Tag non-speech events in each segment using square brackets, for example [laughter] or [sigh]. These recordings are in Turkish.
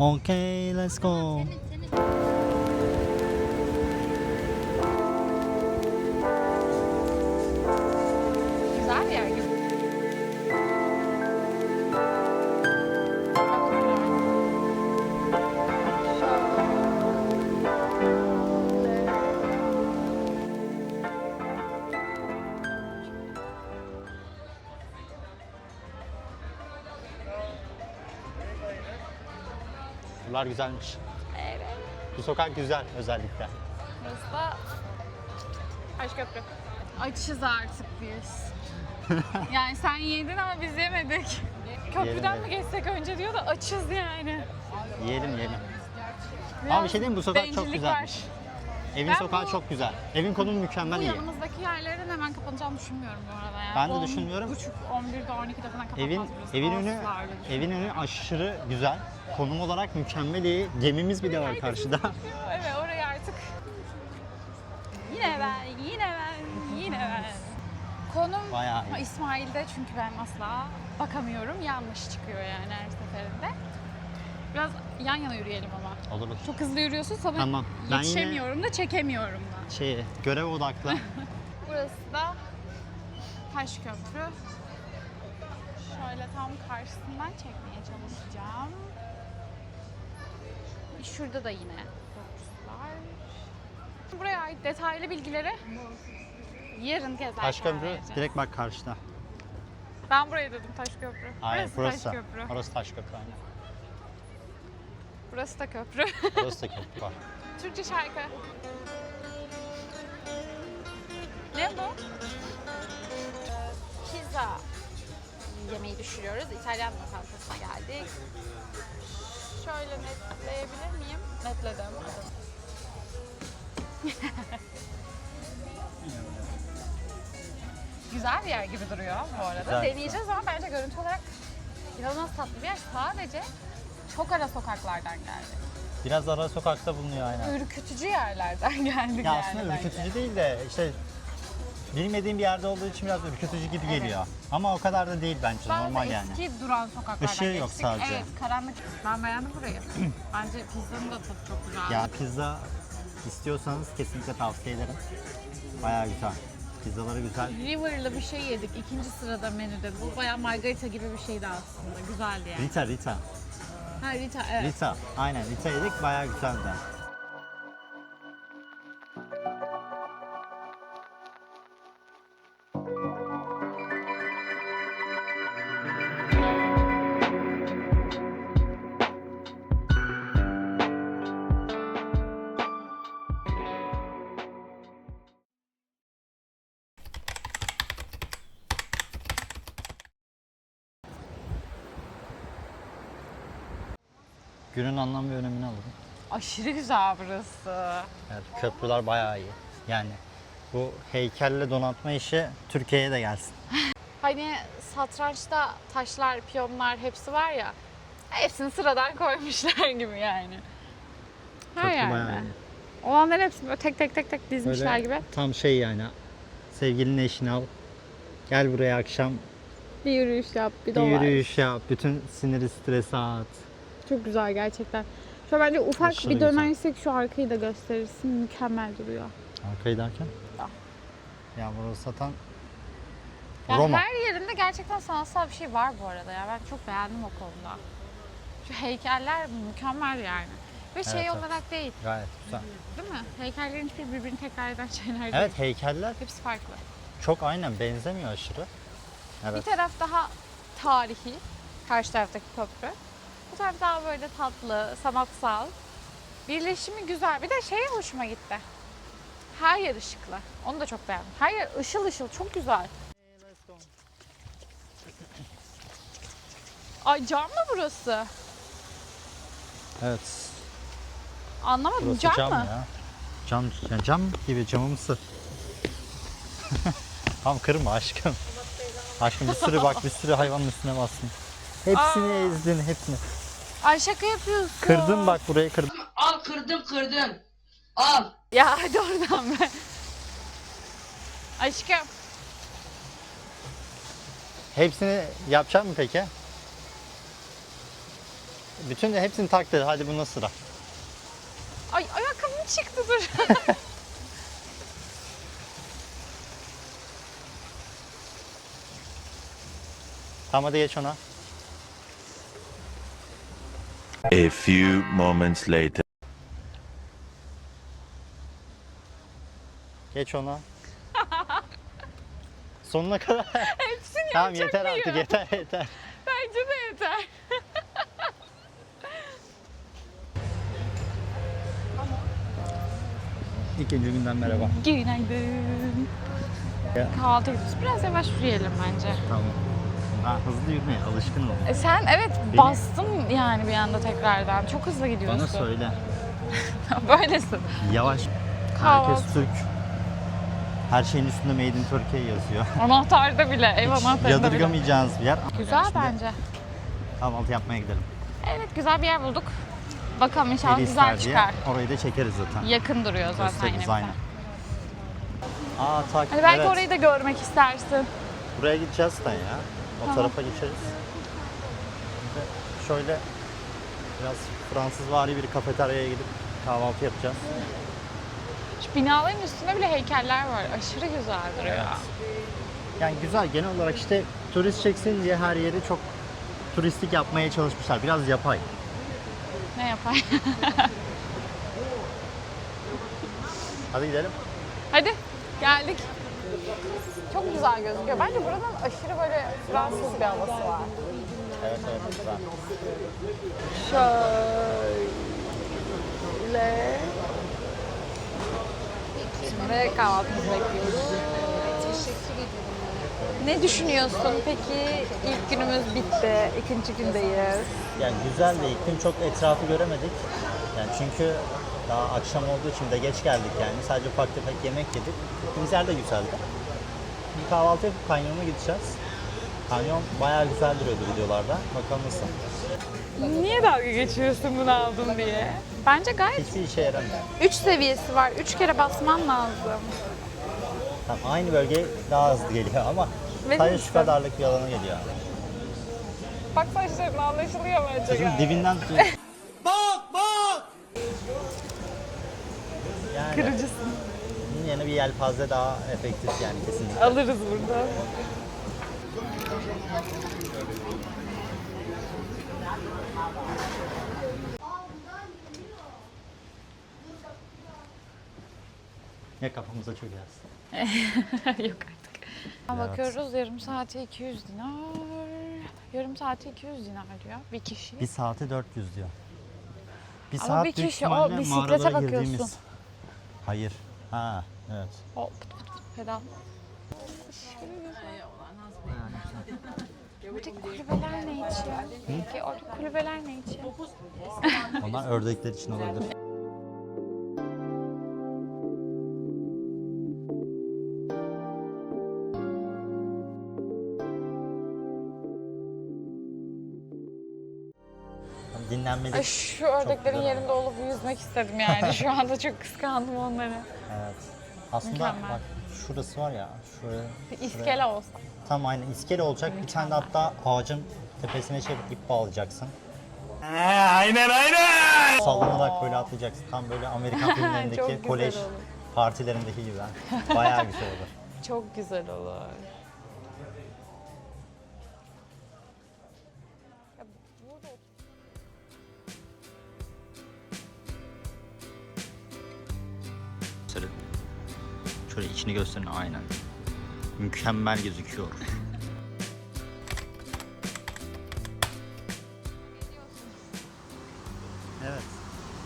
Okay, let's go. Buralar güzelmiş. Evet. Bu sokak güzel özellikle. Burası da Taşköprü. Açız artık biz. [laughs] yani sen yedin ama biz yemedik. Köprüden Yedim, mi geçsek önce diyor da açız yani. Yiyelim yiyelim. Biraz Ama bir şey diyeyim mi? bu sokak çok bencillik güzelmiş. var. Evin Ben sokağı bu- çok güzel. Evin konumu Bu mükemmel iyi. yanımızdaki yerlerin hemen kapanacağını düşünmüyorum bu arada yani. Ben de 10 düşünmüyorum. buçuk, 11'de 12'de falan kapatmaz Evin burası. evin önü Asla öyle düşünmüyorum. evin önü aşırı güzel. Konum olarak mükemmel iyi. Gemimiz bir de var karşıda. [laughs] Evet orayı artık yine ben, yine ben, yine ben. Konum Bayağı iyi. İsmail'de çünkü ben asla bakamıyorum. Yanlış çıkıyor yani her seferinde. Biraz yan yana yürüyelim ama. Olur olur. Çok hızlı yürüyorsun sana Tamam. Ben yetişemiyorum da çekemiyorum da. Şey, görev odaklı. [laughs] Burası da Taşköprü. Şöyle tam karşısından çekmeye çalışacağım. Şurada da yine köprüsü var. Buraya ait detaylı bilgileri yarın gezerken Taşköprü vereceğiz. direkt bak karşıda. Ben buraya dedim Taşköprü. Aynen burası, burası. Taşköprü. Orası Taşköprü aynen. Burası da köprü. Burası da köprü var. [laughs] Türkçe şarkı. Ne bu? Pizza yemeği düşürüyoruz. İtalyan lokantasına geldik. Şöyle netleyebilir miyim? Netledim. [laughs] Güzel bir yer gibi duruyor bu arada. Güzel, Deneyeceğiz ama bence görüntü olarak inanılmaz tatlı bir yer. Sadece çok ara sokaklardan geldik. Biraz ara sokakta bulunuyor aynen. Ürkütücü yerlerden [laughs] geldik Ya yani aslında bence. ürkütücü değil de işte bilmediğim bir yerde olduğu için biraz ürkütücü gibi geliyor. Ama o kadar da değil bence Bazı normal yani. eski duran sokaklardan Işığı yok geçtik. sadece. Evet karanlık. Ben beğendim burayı. [clears throat] Bence pizzanın da tadı çok güzel. Ya pizza istiyorsanız kesinlikle tavsiye ederim. Bayağı güzel. Pizzaları güzel. River'lı bir şey yedik ikinci sırada menüde. Bu bayağı margarita gibi bir şeydi aslında. Güzeldi yani. Rita Rita. Ha Rita evet. Rita. Aynen Rita yedik bayağı güzeldi. Günün anlam ve önemini alırım. Aşırı güzel burası. Evet, köprüler bayağı iyi. Yani bu heykelle donatma işi Türkiye'ye de gelsin. [laughs] Hani satrançta taşlar, piyonlar hepsi var ya. Hepsini sıradan koymuşlar [laughs] gibi yani. Her Köprü yerde. bayağı iyi. Olanların hepsini böyle tek tek tek tek dizmişler Böyle gibi. Tam şey yani. Sevgilinin eşini al. Gel buraya akşam Bir yürüyüş yap, bir bir dolaş. yürüyüş yap. Bütün siniri stresi at. Çok güzel gerçekten. Şöyle bence ufak Aşırı bir güzel. dönersek şu arkayı da gösterirsin. Mükemmel duruyor. Arkayı derken? Ya. Ya burası satan Yani Roma. her yerinde gerçekten sanatsal bir şey var bu arada ya. Ben çok beğendim o konuda. Şu heykeller mükemmel yani. Ve şey Evet, evet. olarak değil, Gayet güzel. değil mi? Heykellerin hiçbir birbirini tekrar eden [laughs] şeyler değil. Evet heykeller Hepsi farklı. çok aynen benzemiyor aşırı. Bir Evet. taraf daha tarihi, karşı taraftaki köprü. Taraf daha böyle tatlı, sanatsal. Birleşimi güzel. Bir de şey hoşuma gitti. Her yer ışıklı. Onu da çok beğendim. Her yer ışıl ışıl. Çok güzel. Ay cam mı burası? Evet. Anlamadım. Burası cam, cam, mı? ya. Cam, yani cam gibi camımsı. [laughs] Tam kırma aşkım. Aşkım bir sürü bak bir sürü hayvanın üstüne bastın. Hepsini Aa. ezdin hepsini. Ay şaka yapıyorsun. Kırdın bak burayı kırdın. Al kırdım kırdım. Al. Ya hadi oradan be. Aşkım. Hepsini yapacak mı peki? Bütün de hepsini taktı. Hadi buna sıra. Ay ayakkabım çıktı dur. [laughs] Tamam hadi geç ona. A few moments later. Geç ona. [laughs] Sonuna kadar. Hepsini tamam yapacak yeter mıyım? artık yeter yeter. Bence de yeter. [laughs] İkinci günden merhaba. Günaydın. Ya. Kahvaltı gidiyoruz. Biraz yavaş yürüyelim bence. Tamam. Ben hızlı yürümeye alışkınım. E sen evet bastın yani bir anda tekrardan. Çok hızlı gidiyorsun. Bana söyle. [laughs] Böylesin. Yavaş. Kahvaltı. Herkes Türk. Her şeyin üstünde Made in Turkey yazıyor. [laughs] Anahtarda bile, ev Hiç anahtarında bile. yadırgamayacağınız bir yer. Güzel şimdi bence. Kahvaltı yapmaya gidelim. Evet güzel bir yer bulduk. Bakalım inşallah Eli güzel ister diye çıkar. Orayı da çekeriz zaten. Yakın duruyor zaten yine Gösteririz bize. aynen. Aa tak. Hani belki evet. orayı da görmek istersin. Buraya gideceğiz sen ya. O Tamam. tarafa geçeriz. Şimdi şöyle biraz Fransız vari bir kafeteryaya gidip kahvaltı yapacağız. Şu binaların üstünde bile heykeller var. Aşırı güzel duruyor. Yani güzel genel olarak işte turist çeksin diye her yeri çok turistik yapmaya çalışmışlar. Biraz yapay. Ne yapar? Hadi gidelim. Hadi geldik. Çok güzel gözüküyor. Bence buranın aşırı böyle Fransız bir havası var. Evet evet güzel. Şöyle. Şimdi kahvaltımızı bekliyoruz. Ne düşünüyorsun peki? İlk günümüz bitti, ikinci gündeyiz. Yani güzel de ilk gün çok etrafı göremedik. Yani çünkü daha akşam olduğu için de geç geldik yani. Sadece ufak tefek yemek yedik. Gittiğimiz yer de güzeldi. Bir kahvaltı yapıp kanyona gideceğiz. Kanyon bayağı güzel duruyordu videolarda. Bakalım nasıl. Niye dalga geçiyorsun bunu aldım diye? Bence gayet Hiçbir işe yaramıyor. 3 seviyesi var. 3 kere basman lazım. Tamam, aynı bölge daha hızlı geliyor ama Benim sadece şu kadarlık bir alana geliyor. Bak saçlarına anlaşılıyor bence. Saçın dibinden tutuyor. bak bak! Yani Kırıcısın. bunun yerine bir yelpaze daha efektif yani kesinlikle. Alırız burada. Ya kafamıza çökersin. [laughs] Yok artık. Bakıyoruz yarım saate 200 dinar. Yarım saate 200 dinar diyor bir kişi. Bir saate 400 diyor. Bir Ama saat bir kişi, o bisiklete bakıyorsun. girdiğimiz. Hayır. Ha, evet. O pıt pıt pıt pedal. Buradaki kulübeler ne için? Peki orada kulübeler ne için? Onlar ördekler için olabilir. Dinlenmedik. Ay şu ördeklerin yerinde olup yüzmek istedim yani. [laughs] Şu anda çok kıskandım onları. Evet. Aslında Mükemmel. bak şurası var ya, şuraya, Bir iskele olsa. tam aynı iskele olacak. Bir tane de hatta ağacın tepesine çekip ip bağlayacaksın. aynen aynen. Sallanarak böyle atlayacaksın. Tam böyle Amerikan [laughs] filmlerindeki güzel kolej olur. partilerindeki gibi. Bayağı güzel olur. [laughs] Çok güzel olur. Şöyle, şöyle içini gösterin aynen. Mükemmel gözüküyor. evet.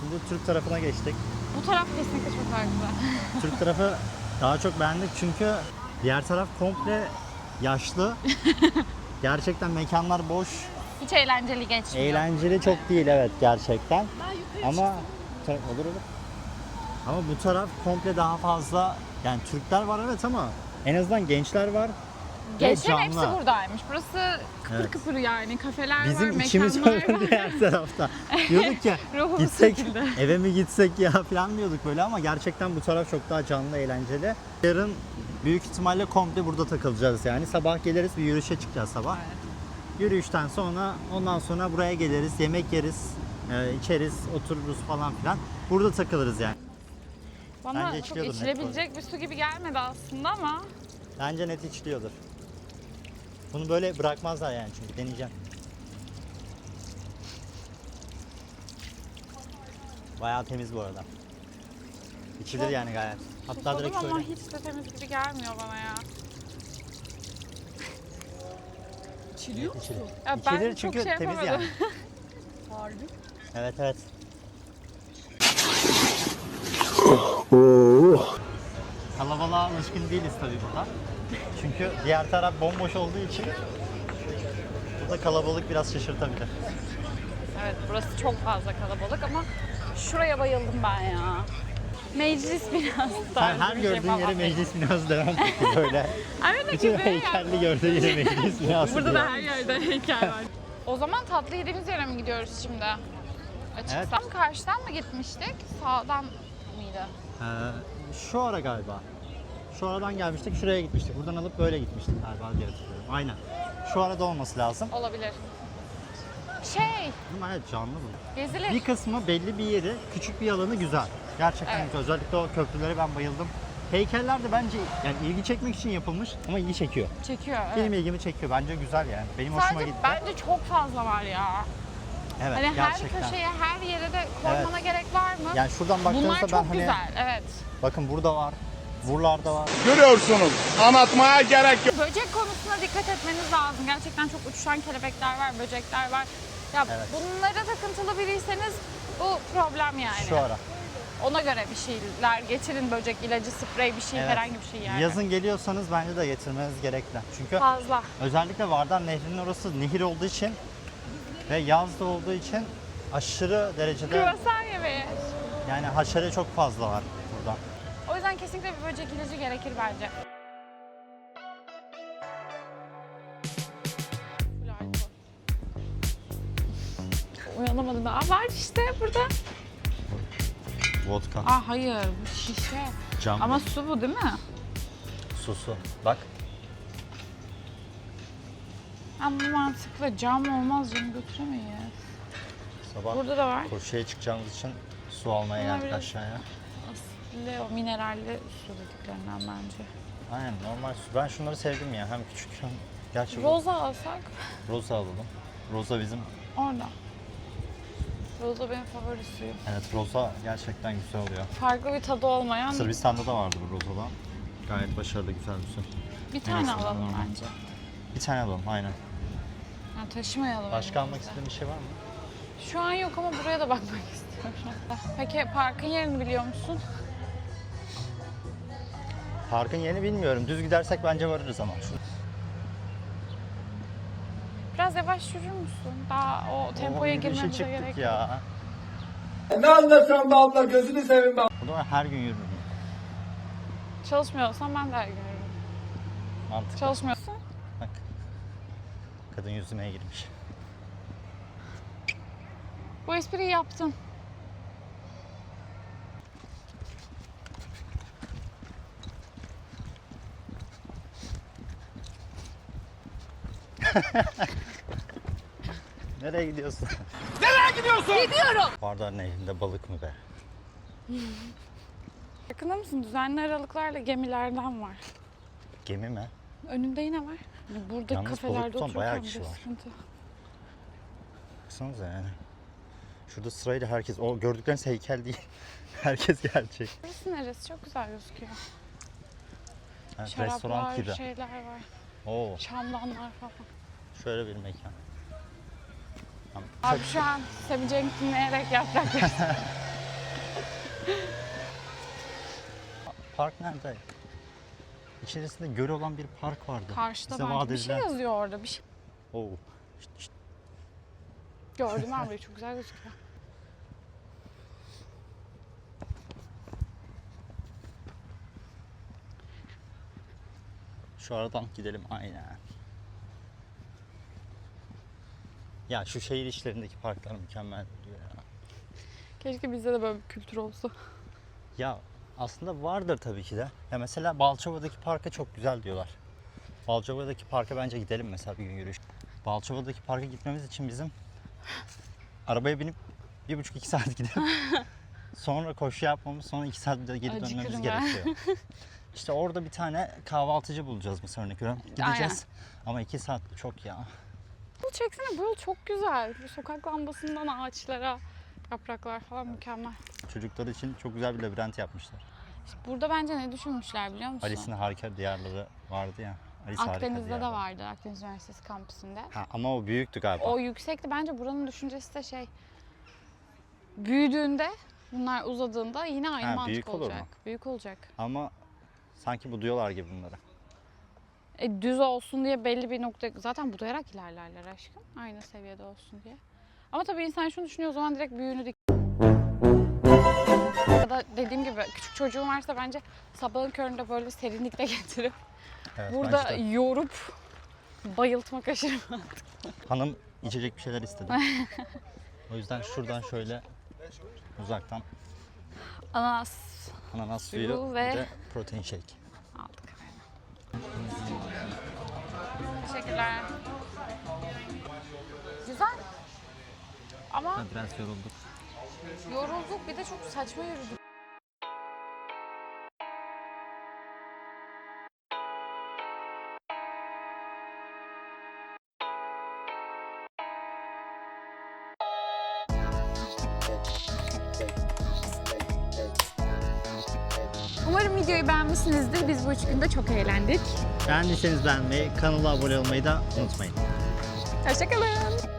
Şimdi Türk tarafına geçtik. Bu taraf kesinlikle çok daha güzel. [laughs] Türk tarafı daha çok beğendik çünkü diğer taraf komple yaşlı. [laughs] Gerçekten mekanlar boş. Hiç eğlenceli geçmiyor. Eğlenceli çok değil evet gerçekten. Ama Ta- olur olur. Ama bu taraf komple daha fazla yani Türkler var evet ama en azından gençler var. ve Gençlerin hepsi canlı. buradaymış. Burası kıpır Evet. kıpır yani. Kafeler var, Bizim içimiz mekanlar var [laughs] var. diğer tarafta. [laughs] Diyorduk ki Ruhumuz gitsek çekildi. [laughs] eve mi gitsek ya falan diyorduk böyle ama gerçekten bu taraf çok daha canlı eğlenceli. Yarın büyük ihtimalle komple burada takılacağız yani. Sabah geliriz bir yürüyüşe çıkacağız sabah. Yürüyüşten sonra ondan sonra buraya geliriz, yemek yeriz, e, içeriz, otururuz falan filan. Burada takılırız yani. Bana Bence çok içiliyordur net içilebilecek bir su gibi gelmedi aslında ama Bence net içiliyordur. Bunu böyle bırakmazlar yani çünkü deneyeceğim. Bayağı temiz bu arada. İçilir Çok yani gayet. Hatta susadım direkt ama şöyle. hiç de temiz gibi gelmiyor bana ya. İçiliyor mu? İçilir. Ya ben İçilir çok çünkü şey temiz yapamadım. yani. [laughs] Harbi. Evet evet. Kalabalığa alışkın değiliz tabii burada. Çünkü diğer taraf bomboş olduğu için burada kalabalık biraz şaşırtabilir. Evet burası çok fazla kalabalık ama şuraya bayıldım ben ya. Meclis binası Sen tarzı her bir şey gördüğün yere falan. meclis binası devam ediyor böyle. [laughs] Aynı Bütün gibi. heykelli gördüğü yere meclis binası Burada diyor. da her yerde heykel var. o zaman tatlı yediğimiz yere mi gidiyoruz şimdi? Açıksam karşıdan mı gitmiştik? Sağdan mıydı? Ee, şu ara galiba. Şu aradan gelmiştik, şuraya gitmiştik. Buradan alıp böyle gitmiştik galiba diye hatırlıyorum. Aynen. Şu arada olması lazım. Olabilir. Şey, Ama evet canlı bu. gezilir. Bir kısmı belli bir yeri, küçük bir alanı güzel. Gerçekten Evet. güzel. Özellikle o köprülere ben bayıldım. Heykeller de bence yani ilgi çekmek için yapılmış ama ilgi çekiyor. Çekiyor. Evet. Benim ilgimi çekiyor. Bence güzel yani. Benim hoşuma Sadece gitti. bence çok fazla var ya. Evet Hani gerçekten. her köşeye, her yere de koymana gerek var mı? Yani şuradan Bunlar baktığınızda çok ben hani güzel, evet. bakın burada var. Buralarda var. Görüyorsunuz. Anlatmaya gerek yok. Böcek konusuna dikkat etmeniz lazım. Gerçekten çok uçuşan kelebekler var, böcekler var. Ya Evet. bunlara takıntılı biriyseniz bu problem yani. Şu ara. Ona göre bir şeyler getirin böcek ilacı, sprey bir şey, Evet. herhangi bir şey yani. Yazın geliyorsanız bence de getirmeniz gerekli. Çünkü fazla. özellikle Vardar Nehri'nin orası nehir olduğu için ve yazda olduğu için aşırı derecede Kruvasan yemeği. yani haşere çok fazla var yüzden kesinlikle bir böcek ilacı gerekir bence. Uyanamadım daha. Var işte burada. Vodka, Aa hayır bu şişe. cam, Ama su bu değil mi? susu. Bak Ama mantıklı cam olmaz canım götüremeyiz. sabah Burada da var. koşuya çıkacağımız için su almaya Bunlar geldik biraz- aşağıya. Asitli o mineralli su dediklerinden bence. Aynen normal su. Ben şunları sevdim ya. Hem küçük hem gerçi bu Roza alsak roza alalım. Roza bizim orada. Roza benim favori suyum. evet roza gerçekten güzel oluyor. Farklı bir tadı olmayan Sırbistan'da da vardı bu rozadan. Gayet başarılı güzel bir su. bir tane Neyse, alalım normal. bence. Bir tane alalım aynen. Yani taşımayalım. Başka almak elimizde. istediğin bir şey var mı? Şu an yok ama buraya da bakmak [laughs] istiyorum. Peki parkın yerini biliyor musun? Parkın yerini bilmiyorum. Düz gidersek bence varırız ama. Şu- Biraz yavaş yürür müsün? Daha o tempoya yürüyüşe girmemize çıktık gerek yok. ya. Ne anlatıyorsun be abla gözünü seveyim be. O zaman her gün yürürüm. Çalışmıyorsan ben de her gün yürürüm. Mantıklı. Çalışmıyorsun. Bak. Kadın yüzmeye girmiş. Bu espriyi yaptın. [laughs] Nereye gidiyorsun? Nereye gidiyorsun? Gidiyorum. Vardar Nehri'nde balık mı be? Yakında mısın? Düzenli aralıklarla gemilerden var. Gemi mi? Önünde yine var. Burada Yalnız kafelerde tutan bayağı otururken kişi bir var. sıkıntı. Baksanıza yani. Şurada sırayla herkes, o gördükleriniz heykel değil. [laughs] herkes gelecek. Burası neresi? Çok güzel gözüküyor. Şaraplar, restoran gibi. şeyler var. Oo, Şamdanlar falan. Şöyle bir mekan. Abi şu an Cenk dinleyerek yapraklar. Park nerede? İçerisinde göl olan bir park vardı. Karşıda Bize bence bir şey edilen- yazıyor orada. Bir şey Oo. Şşt, şşt. gördüm ben burayı. Çok güzel gözüküyor. Şu aradan gidelim aynen. Ya şu şehir içlerindeki parklar mükemmel oluyor ya. Keşke bizde de böyle bir kültür olsa. Ya aslında vardır tabii ki de. Ya mesela Balçova'daki parka çok güzel diyorlar. Balçova'daki parka bence gidelim mesela bir gün yürüyüş. Balçova'daki parka gitmemiz için bizim arabaya binip bir buçuk iki saat gidip [laughs] sonra koşu yapmamız sonra iki saat de geri Acıkırım dönmemiz ben. gerekiyor. İşte orada bir tane kahvaltıcı bulacağız mesela örnek veriyorum. Gideceğiz ama iki saat çok ya. Bu çeksene bu yol çok güzel. Bu sokak lambasından ağaçlara, yapraklar falan mükemmel. Çocuklar için çok güzel bir labirent yapmışlar. Burada bence ne düşünmüşler biliyor musun? Alice'in harika diyarları vardı ya. Alice harika Akdeniz'de de diyarları. vardı. Akdeniz Üniversitesi kampüsünde. Ha, ama o büyüktü galiba. O yüksekti. Bence buranın düşüncesi de şey büyüdüğünde bunlar uzadığında yine aynı Ha, mantık büyük olur olacak. mu? Büyük olacak. Ama sanki buduyorlar gibi bunları. E, düz olsun diye belli bir nokta zaten budayarak ilerlerler aşkım. Aynı seviyede olsun diye. Ama tabii insan şunu düşünüyor o zaman direkt büyüğünü dik. Ya da dediğim gibi küçük çocuğun varsa bence sabahın köründe böyle serinlikte [laughs] getirip Evet, burada bence de. yorup bayıltmak aşırı Hanım içecek bir şeyler istedi. [laughs] o yüzden şuradan şöyle uzaktan Ananas ananas Suyu suyu ve- ve protein shake. Teşekkürler. Güzel. Ama Biraz yorulduk. yorulduk bir de çok saçma yürüdük. Videoyu beğenmişsinizdir. Biz bu üç günde çok eğlendik. Beğendiyseniz beğenmeyi, kanala abone olmayı da unutmayın. Hoşçakalın.